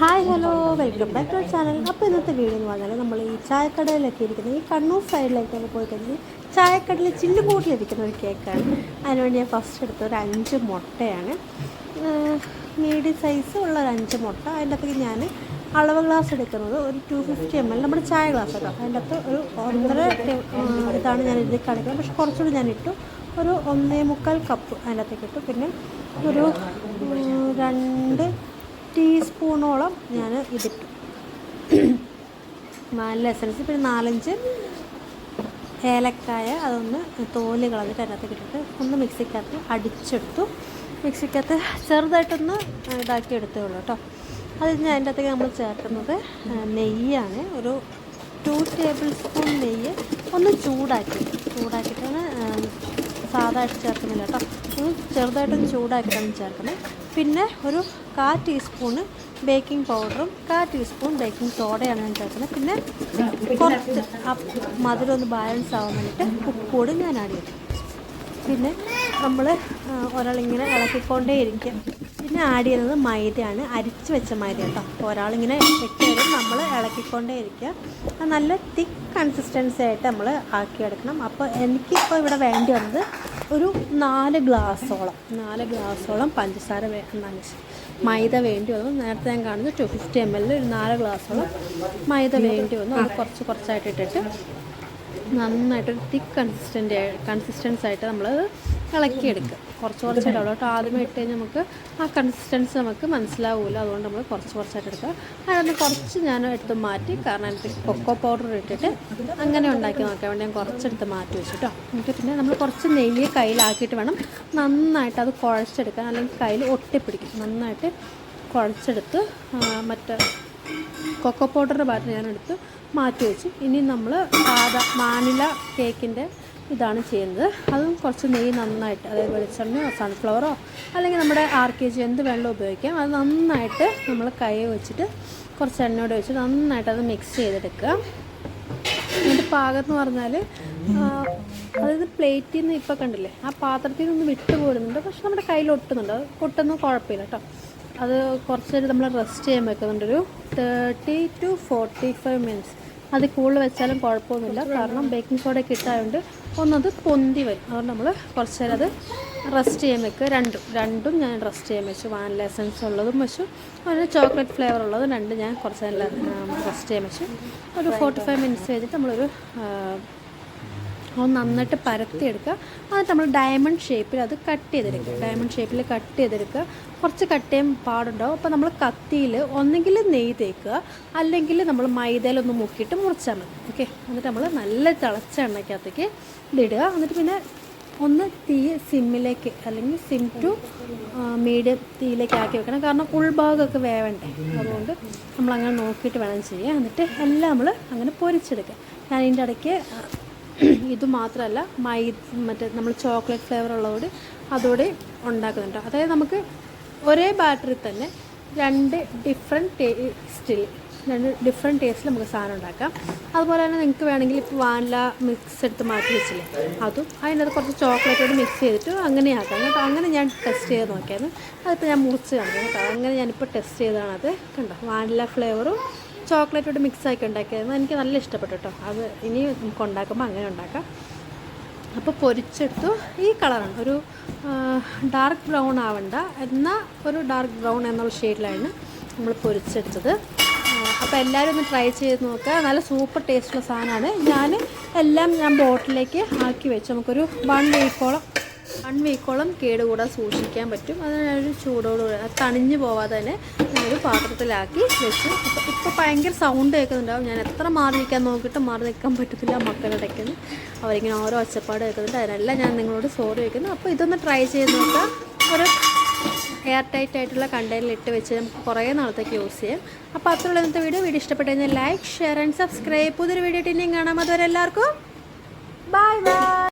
Hi hello welcome back to channel അപ്പോൾ ഇന്നത്തെ video എന്ന് പറഞ്ഞാൽ നമ്മൾ ഈ ചായക്കടയിലൊക്കെ ഇരിക്കുന്ന ഈ കണ്ണൂർ സൈഡിലേക്കാണ് പോയി കഴിഞ്ഞാൽ ചായക്കടയിൽ ചില്ല് കൂട്ടിലിരിക്കുന്ന ഒരു കേക്കാണ് അതിനുവേണ്ടി ഞാൻ ഫസ്റ്റ് എടുത്ത ഒരു അഞ്ച് മുട്ടയാണ്. മീഡിയം സൈസ് ഉള്ള ഒരു അഞ്ച് മുട്ട. അതിന്റെ അകത്തേക്ക് ഞാൻ അളവ് ഗ്ലാസ് എടുക്കുന്നത് ഒരു ടു ഫിഫ്റ്റി എം എൽ നമ്മുടെ ചായ ഗ്ലാസ് കേട്ടോ അതിന്റെ അകത്ത് ഒരു ഒന്നര ഇതാണ് ഞാൻ ഇതിൽ കാണിക്കുന്നത്. പക്ഷെ കുറച്ചുകൂടി ഞാൻ ഇട്ടു. ഒരു ഒന്നേ മുക്കാൽ കപ്പ് അതിന്റെ അകത്തേക്ക് ഇട്ടു. പിന്നെ ഒരു രണ്ട് ടീസ്പൂണോളം ഞാൻ ഇതിട്ടു. നല്ല എസൻസ് പിന്നെ നാലഞ്ച് ഏലക്കായ അതൊന്ന് തോൽ കളഞ്ഞിട്ട് അതിനകത്ത് ഇട്ടിട്ട് ഒന്ന് മിക്സിക്കകത്ത് അടിച്ചെടുത്തു. മിക്സിക്കകത്ത് ചെറുതായിട്ടൊന്ന് ഇതാക്കി എടുത്തേ ഉള്ളൂ കേട്ടോ. അത് ഞാൻ അതിന്റെ അകത്തേക്ക് നമ്മൾ ചേർക്കുന്നത് നെയ്യാണ്. ഒരു ടു ടേബിൾ സ്പൂൺ നെയ്യ് ഒന്ന് ചൂടാക്കി. ചൂടാക്കിയിട്ടാണ് സാധാരണ സാധാ ചേർക്കുന്നില്ല കേട്ടോ. ചെറുതായിട്ടൊന്ന് ചൂടാക്കിയിട്ടാണ് ചേർക്കുന്നത് പിന്നെ ഒരു കാ ടീസ്പൂണ് ബേക്കിംഗ് പൗഡറും കാ ടീസ്പൂൺ ബേക്കിംഗ് സോഡയാണ് ഞാൻ ചേർക്കുന്നത്. പിന്നെ കുറച്ച് മധുരം ഒന്ന് ബാലൻസ് ആവാൻ വേണ്ടിയിട്ട് ഉപ്പുകൂടും ഞാൻ ആഡ് ചെയ്തു. പിന്നെ നമ്മൾ ഒരാളിങ്ങനെ ഇളക്കിക്കൊണ്ടേ ഇരിക്കും. പിന്നെ ആഡ് ചെയ്യുന്നത് മൈദയാണ് അരിച്ച് വെച്ച മൈദ കേട്ടോ. ഒരാളിങ്ങനെ വെക്കരും നമ്മൾ ഇളക്കിക്കൊണ്ടേ ഇരിക്കുക. നല്ല തിക്ക് കൺസിസ്റ്റൻസി ആയിട്ട് നമ്മൾ ആക്കിയെടുക്കണം. അപ്പോൾ എനിക്കിപ്പോൾ ഇവിടെ വേണ്ടി വന്നത് ഒരു നാല് ഗ്ലാസ്സോളം നാല് ഗ്ലാസ്സോളം പഞ്ചസാര വേ മൈദ വേണ്ടി വന്നു. നേരത്തെ ഞാൻ കാണുന്നത് ടു ഫിഫ്റ്റി എം എല്ലിൽ ഒരു നാല് ഗ്ലാസ്സോളം മൈദ വേണ്ടി വന്നു. അത് കുറച്ച് കുറച്ചായിട്ട് ഇട്ടിട്ട് നന്നായിട്ടൊരു തിക്ക് കൺസിസ്റ്റന്റ് കൺസിസ്റ്റൻസ് ആയിട്ട് നമ്മൾ ഇളക്കിയെടുക്കുക. കുറച്ച് കുറച്ചായിട്ട് അവിടെ. കേട്ടോ ആദ്യമേ ഇട്ട് കഴിഞ്ഞാൽ നമുക്ക് ആ കൺസിസ്റ്റൻസി നമുക്ക് മനസ്സിലാവില്ല. അതുകൊണ്ട് നമ്മൾ കുറച്ച് കുറച്ചായിട്ട് എടുക്കുക. അതൊന്ന് കുറച്ച് ഞാൻ എടുത്ത് മാറ്റി കാരണം എനിക്ക് കൊക്കോ പൗഡർ ഇട്ടിട്ട് അങ്ങനെ ഉണ്ടാക്കി നോക്കാൻ വേണ്ടി ഞാൻ കുറച്ചെടുത്ത് മാറ്റി വെച്ചു കേട്ടോ. എന്നിട്ട് പിന്നെ നമ്മൾ കുറച്ച് നെയ്യ് കയ്യിലാക്കിയിട്ട് വേണം നന്നായിട്ട് അത് കുഴച്ചെടുക്കാൻ അല്ലെങ്കിൽ കയ്യിൽ ഒട്ടിപ്പിടിക്കും നന്നായിട്ട് കുഴച്ചെടുത്ത് മറ്റേ കൊക്കോ പൗഡറിന്റെ ഭാഗത്ത് ഞാൻ എടുത്ത് മാറ്റി വെച്ചു. ഇനി നമ്മൾ സാധാ മാനില കേക്കിന്റെ ഇതാണ് ചെയ്യുന്നത്. അതും കുറച്ച് നെയ്യ് നന്നായിട്ട് അതായത് വെളിച്ചെണ്ണയോ സൺഫ്ലവറോ അല്ലെങ്കിൽ നമ്മുടെ ആർ കെ ജി എന്ത് വെള്ളം ഉപയോഗിക്കാം. അത് നന്നായിട്ട് നമ്മൾ കൈ വെച്ചിട്ട് കുറച്ച് എണ്ണയോടെ വെച്ച് നന്നായിട്ട് അത് മിക്സ് ചെയ്തെടുക്കുക. അതിന്റെ പാകം എന്ന് പറഞ്ഞാൽ അതായത് പ്ലേറ്റിൽ നിന്ന് ഇപ്പോൾ കണ്ടില്ലേ ആ പാത്രത്തിൽ നിന്ന് വിട്ടു പോരുന്നുണ്ട്. പക്ഷെ നമ്മുടെ കയ്യിൽ ഒട്ടുന്നുണ്ട്. അത് ഒട്ടൊന്നും കുഴപ്പമില്ല കേട്ടോ. അത് കുറച്ച് നമ്മൾ റെസ്റ്റ് ചെയ്യാൻ വെക്കുന്നുണ്ട്. ഒരു thirty to forty five minutes അത് കൂടുതൽ വെച്ചാലും കുഴപ്പമൊന്നുമില്ല. കാരണം ബേക്കിംഗ് സോഡയൊക്കെ ഇട്ടായതുകൊണ്ട് ഒന്നത് പൊന്തി വരും. അതുകൊണ്ട് നമ്മൾ കുറച്ച് നേരം അത് റെസ്റ്റ് ചെയ്യാൻ വെക്കുക. രണ്ടും രണ്ടും ഞാൻ റെസ്റ്റ് ചെയ്യാൻ വെച്ചു. വാനില എസൻസ് ഉള്ളതും വെച്ചു. അതിന് ചോക്ലേറ്റ് ഫ്ലേവർ ഉള്ളതും രണ്ടും ഞാൻ കുറച്ച് നേരം റെസ്റ്റ് ചെയ്യാൻ വെച്ചു. ഒരു ഫോർട്ടി ഫൈവ് മിനിറ്റ്സ് കഴിഞ്ഞിട്ട് നമ്മളൊരു അത് നന്നായിട്ട് പരത്തിയെടുക്കുക. അത് നമ്മൾ ഡയമണ്ട് ഷേപ്പിൽ അത് കട്ട് ചെയ്തെടുക്കുക. ഡയമണ്ട് ഷേപ്പിൽ കട്ട് ചെയ്തെടുക്കുക. കുറച്ച് കട്ട് ചെയ്യാൻ പാടുണ്ടാവും. അപ്പോൾ നമ്മൾ കത്തിയിൽ ഒന്നെങ്കിൽ നെയ്യ് തേക്കുക. അല്ലെങ്കിൽ നമ്മൾ മൈദയിലൊന്ന് മുക്കിയിട്ട് മുറിച്ചാൽ മതി. ഓക്കെ എന്നിട്ട് നമ്മൾ നല്ല തിളച്ച എണ്ണയ്ക്കകത്തേക്ക് ഇതിടുക എന്നിട്ട് പിന്നെ ഒന്ന് തീ സിമ്മിലേക്ക് അല്ലെങ്കിൽ സിം ടു മീഡിയം തീയിലേക്ക് ആക്കി വെക്കണം. കാരണം ഉൾഭാഗമൊക്കെ വേവണ്ടേ. അതുകൊണ്ട് നമ്മളങ്ങനെ നോക്കിയിട്ട് വേണം ചെയ്യുക. എന്നിട്ട് എല്ലാം നമ്മൾ അങ്ങനെ പൊരിച്ചെടുക്കുക. ഞാൻ ഇതിന്റെ ഇടയ്ക്ക് ഇത് മാത്രമല്ല മൈ മറ്റേ നമ്മൾ ചോക്ലേറ്റ് ഫ്ലേവർ ഉള്ളതോട് അതോടെ ഉണ്ടാക്കുന്നുണ്ട്. അതായത് നമുക്ക് ഒരേ ബാറ്ററി തന്നെ രണ്ട് ഡിഫറെന്റ് ടേസ്റ്റിൽ രണ്ട് ഡിഫറെന്റ് ടേസ്റ്റിൽ നമുക്ക് സാധനം ഉണ്ടാക്കാം. അതുപോലെ തന്നെ നിങ്ങൾക്ക് വേണമെങ്കിൽ ഇപ്പോൾ വാനില മിക്സ് എടുത്ത് മാറ്റി വെച്ചില്ലേ അതും അതിനകത്ത് കുറച്ച് ചോക്ലേറ്റോട് മിക്സ് ചെയ്തിട്ട് അങ്ങനെ ആക്കാം. കേട്ടോ അങ്ങനെ ഞാൻ ടെസ്റ്റ് ചെയ്ത് നോക്കിയായിരുന്നു. അതിപ്പോൾ ഞാൻ മുറിച്ച് കാണിക്കാം കേട്ടോ. അങ്ങനെ ഞാനിപ്പോൾ ടെസ്റ്റ് ചെയ്തതാണ് അത് കണ്ടോ വാനില ഫ്ലേവറും ചോക്ലേറ്റോട് മിക്സ് ആക്കി ഉണ്ടാക്കിയായിരുന്നു എനിക്ക് നല്ല ഇഷ്ടപ്പെട്ടു കേട്ടോ. അത് ഇനി നമുക്ക് ഉണ്ടാക്കുമ്പോൾ അങ്ങനെ ഉണ്ടാക്കാം. അപ്പോൾ പൊരിച്ചെടുത്തു. ഈ കളറാണ്. ഒരു ഡാർക്ക് ബ്രൗൺ ആവണ്ട. എന്നാൽ ഒരു ഡാർക്ക് ബ്രൗൺ എന്നുള്ള ഷെയ്ഡിലാണ് നമ്മൾ പൊരിച്ചെടുത്തത്. അപ്പോൾ എല്ലാവരും ഒന്ന് ട്രൈ ചെയ്ത് നോക്കുക. നല്ല സൂപ്പർ ടേസ്റ്റുള്ള സാധനമാണ്. ഞാൻ എല്ലാം ഞാൻ ബോട്ടിലേക്ക് ആക്കി വെച്ചു. നമുക്കൊരു വൺ വീക്കോളം വൺ വീക്കോളം കേടുകൂടാതെ സൂക്ഷിക്കാൻ പറ്റും. അതിനൊരു ചൂടോടുകൂടി തണിഞ്ഞ് പോവാതെ തന്നെ ഞാനൊരു പാത്രത്തിലാക്കി വെച്ച്. അപ്പോൾ ഇപ്പോൾ ഭയങ്കര സൗണ്ട് കേൾക്കുന്നുണ്ടാവും ഞാൻ എത്ര മാറി നിൽക്കാൻ നോക്കിയിട്ട് മാറി നിൽക്കാൻ പറ്റത്തില്ല മക്കളിടയ്ക്കുന്നു അവരിങ്ങനെ ഓരോ ഒച്ചപ്പാട് കേൾക്കുന്നുണ്ട്. അതിനെല്ലാം ഞാൻ നിങ്ങളോട് സോറി വയ്ക്കുന്നു അപ്പോൾ ഇതൊന്ന് ട്രൈ ചെയ്ത് നോക്കാം. ഒരു എയർ ടൈറ്റ് ആയിട്ടുള്ള കണ്ടെയ്നറിൽ ഇട്ട് വെച്ച് നമുക്ക് കുറേ നാളത്തേക്ക് യൂസ് ചെയ്യാം. അപ്പോൾ അത്രയുള്ള ഇന്നത്തെ വീഡിയോ വീഡിയോ ഇഷ്ടപ്പെട്ട് കഴിഞ്ഞാൽ ലൈക്ക് ഷെയർ ആൻഡ് സബ്സ്ക്രൈബ് പുതിയൊരു വീഡിയോ ഇനിയും കാണാം. അതുവരെ എല്ലാവർക്കും ബൈ ബൈ